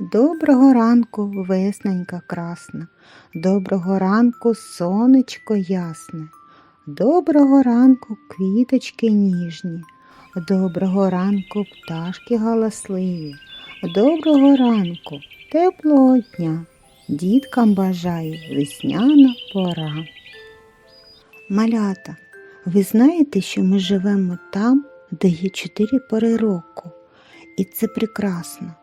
Доброго ранку, весненька красна, доброго ранку, сонечко ясне, доброго ранку, квіточки ніжні, доброго ранку, пташки галасливі, доброго ранку, теплого дня, діткам бажає весняна пора. Малята, ви знаєте, що ми живемо там, де є чотири пори року, і це прекрасно.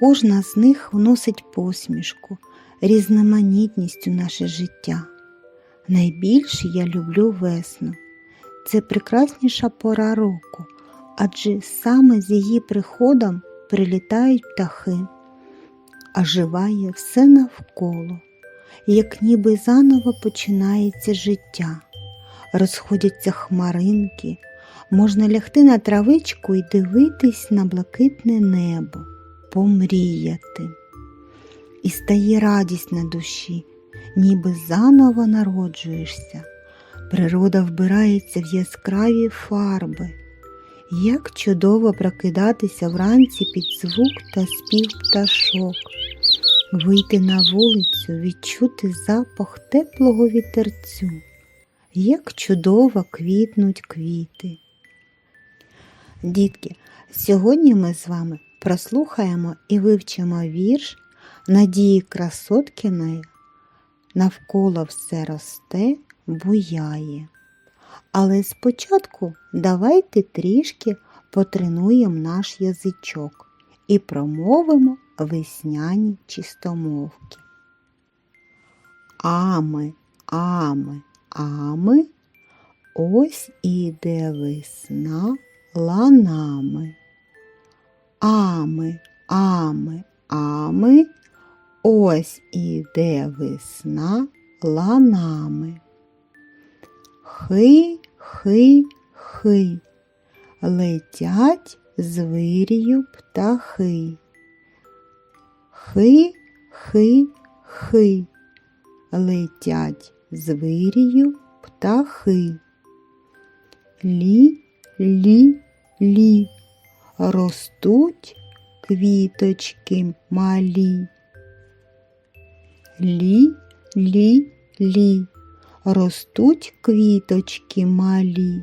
Кожна з них вносить посмішку, різноманітність у наше життя. Найбільше я люблю весну. Це прекрасніша пора року, адже саме з її приходом прилітають птахи, оживає все навколо, як ніби заново починається життя. Розходяться хмаринки, можна лягти на травичку і дивитись на блакитне небо помріяти. І стає радість на душі, ніби заново народжуєшся. Природа вбирається в яскраві фарби. Як чудово прокидатися вранці під звук та спів пташок, вийти на вулицю, відчути запах теплого вітерцю, як чудово квітнуть квіти. Дітки, сьогодні ми з вами прослухаємо і вивчимо вірш Надії Красоткіної Навколо все росте, буяє. Але спочатку давайте трішки потренуємо наш язичок і промовимо весняні чистомовки. Ами, ами, ами, ось іде весна ланами. Ами, ами, ами, ось іде весна ланами. Хи, хи, хи, летять звирію птахи. Хи, хи, хи, летять звирію птахи. Лі, лі, лі ростуть квіточки малі. Лі, лі, лі, ростуть квіточки малі.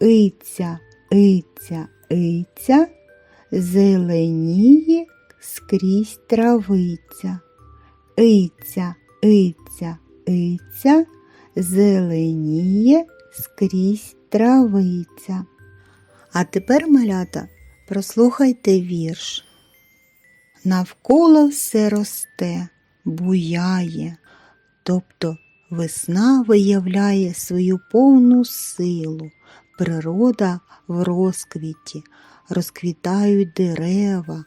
Иця, иця, иця, зеленіє скрізь травиця. Иця, иця, иця, зеленіє скрізь травиця. А тепер, малята, прослухайте вірш. Навколо все росте, буяє, тобто весна виявляє свою повну силу, природа в розквіті, розквітають дерева,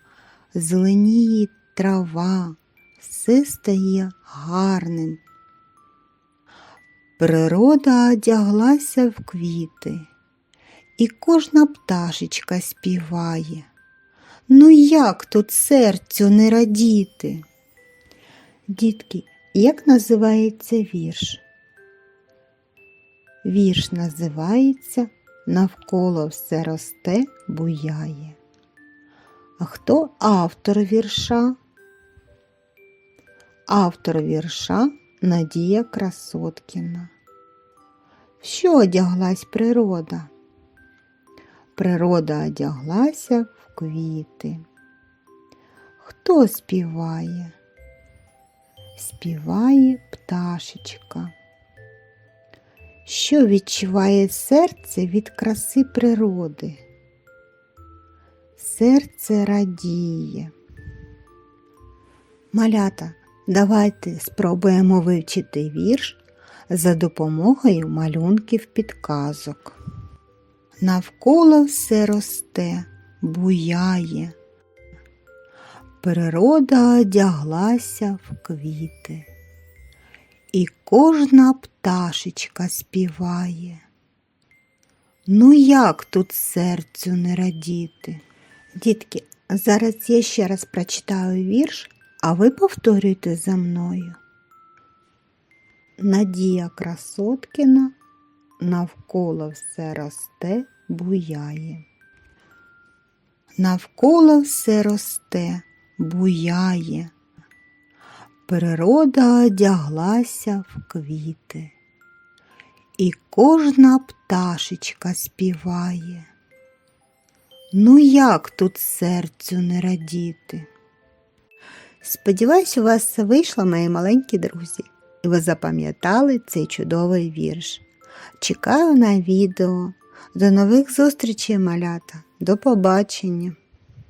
зеленіє трава, все стає гарним. Природа одяглася в квіти і кожна пташечка співає. Ну як тут серцю не радіти? Дітки, як називається вірш? Вірш називається Навколо все росте, буяє. А хто автор вірша? Автор вірша Надія Красоткіна. В що одяглась природа? Природа одяглася в квіти. Хто співає? Співає пташечка. Що відчуває серце від краси природи? Серце радіє. Малята, давайте спробуємо вивчити вірш за допомогою малюнків підказок. Навколо все росте, буяє. Природа одяглася в квіти, і кожна пташечка співає. Ну як тут серцю не радіти? Дітки, зараз я ще раз прочитаю вірш, а ви повторюйте за мною. Надія Красоткіна навколо все росте, буяє. Навколо все росте, буяє. Природа одяглася в квіти, і кожна пташечка співає. Ну як тут серцю не радіти? Сподіваюсь, у вас вийшло, мої маленькі друзі, і ви запам'ятали цей чудовий вірш. Чекаю на відео. До нових зустрічей, малята. До побачення!